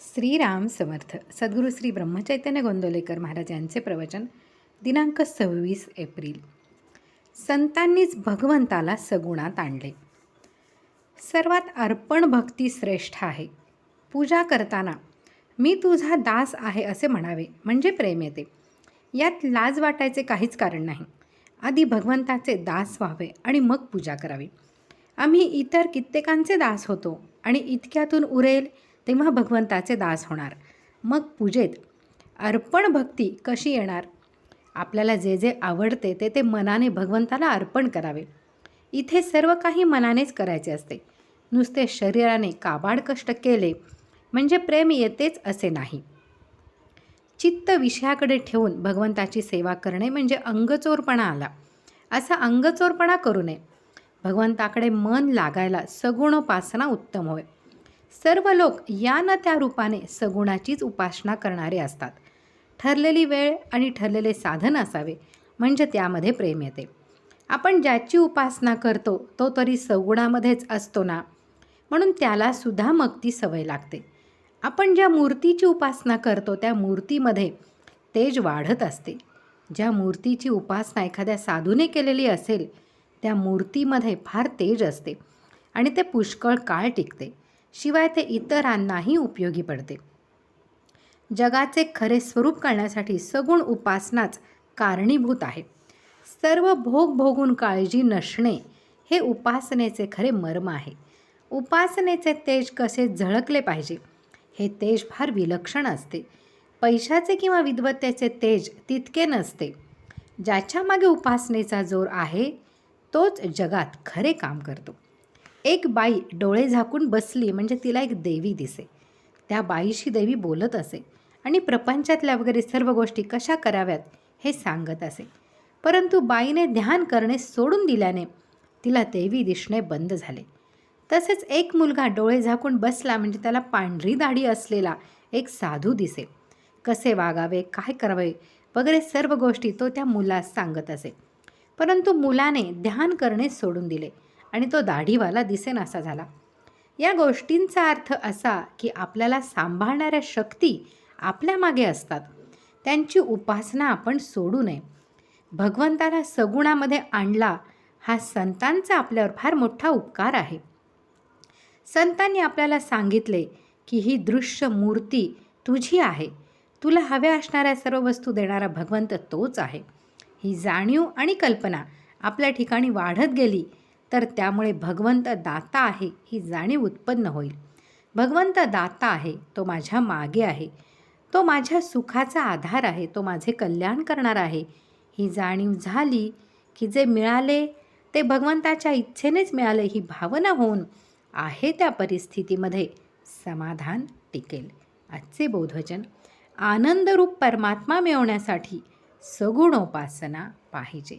श्रीराम समर्थ सद्गुरू श्री ब्रह्मचैतन्य गोंदवलेकर महाराज यांचे प्रवचन दिनांक सव्वीस एप्रिल. संतांनीच भगवंताला सगुणात आणले. सर्वात अर्पण भक्ती श्रेष्ठ आहे. पूजा करताना मी तुझा दास आहे असे म्हणावे म्हणजे प्रेम येते. यात लाज वाटायचे काहीच कारण नाही. आधी भगवंताचे दास व्हावे आणि मग पूजा करावी. आम्ही इतर कित्येकांचे दास होतो आणि इतक्यातून उरेल तेव्हा भगवंताचे दास होणार. मग पूजेत अर्पण भक्ती कशी येणार? आपल्याला जे जे आवडते ते ते मनाने भगवंताला अर्पण करावे. इथे सर्व काही मनानेच करायचे असते. नुसते शरीराने काबाड कष्ट केले म्हणजे प्रेम येतेच असे नाही. चित्त विषयाकडे ठेवून भगवंताची सेवा करणे म्हणजे अंगचोरपणा आला. असा अंगचोरपणा करू नये. भगवंताकडे मन लागायला सगुणोपासना उत्तम होय. सर्व लोक या ना त्या रूपाने सगुणाचीच उपासना करणारे असतात. ठरलेली वेळ आणि ठरलेले साधन असावे म्हणजे त्यामध्ये प्रेम येते. आपण ज्याची उपासना करतो तो तरी सगुणामध्येच असतो ना? म्हणून त्यालासुद्धा मग ती सवय लागते. आपण ज्या मूर्तीची उपासना करतो त्या मूर्तीमध्ये तेज वाढत असते. ज्या मूर्तीची उपासना एखाद्या साधूने केलेली असेल त्या मूर्तीमध्ये फार तेज असते आणि ते पुष्कळ काळ टिकते. शिवाय ते इतरांनाही उपयोगी पडते. जगाचे खरे स्वरूप कळण्यासाठी सगुण उपासनाच कारणीभूत आहे. सर्व भोग भोगून काळजी नसणे हे उपासनेचे खरे मर्म आहे. उपासनेचे तेज कसे झळकले पाहिजे हे तेज फार विलक्षण असते. पैशाचे किंवा विद्वत्तेचे तेज तितके नसते. ज्याच्या मागे उपासनेचा जोर आहे तोच जगात खरे काम करतो. एक बाई डोळे झाकून बसली म्हणजे तिला एक देवी दिसे. त्या बाईशी देवी बोलत असे आणि प्रपंचातल्या वगैरे सर्व गोष्टी कशा कराव्यात हे सांगत असे. परंतु बाईने ध्यान करणे सोडून दिल्याने तिला देवी दिसणे बंद झाले. तसेच एक मुलगा डोळे झाकून बसला म्हणजे त्याला पांढरी दाढी असलेला एक साधू दिसे. कसे वागावे काय करावे वगैरे सर्व गोष्टी तो त्या मुलास सांगत असे. परंतु मुलाने ध्यान करणे सोडून दिले. आणि तो दाढीवाला दिसेनासा झाला. या गोष्टींचा अर्थ असा की आपल्याला सांभाळणाऱ्या शक्ती आपल्या मागे असतात. त्यांची उपासना आपण सोडू नये. भगवंताला सगुणामध्ये आणला हा संतांचा आपल्यावर फार मोठा उपकार आहे. संतांनी आपल्याला सांगितले की ही दृश्य मूर्ती तुझी आहे. तुला हव्या असणाऱ्या सर्व वस्तू देणारा भगवंत तोच आहे. ही जाणीव आणि कल्पना आपल्या ठिकाणी वाढत गेली तर त्यामुळे भगवंत दाता आहे ही जाणीव उत्पन्न होईल. भगवंत दाता आहे तो माझ्या मागे आहे. तो माझ्या सुखाचा आधार आहे तो माझे कल्याण करणार आहे. ही जाणीव झाली की जे मिळाले ते भगवंताच्या इच्छेनेच मिळाले ही भावना होऊन आहे त्या परिस्थितीमध्ये समाधान टिकेल. आजचे बोधवचन आनंदरूप परमात्मा मिळवण्यासाठी सगुणोपासना पाहिजे.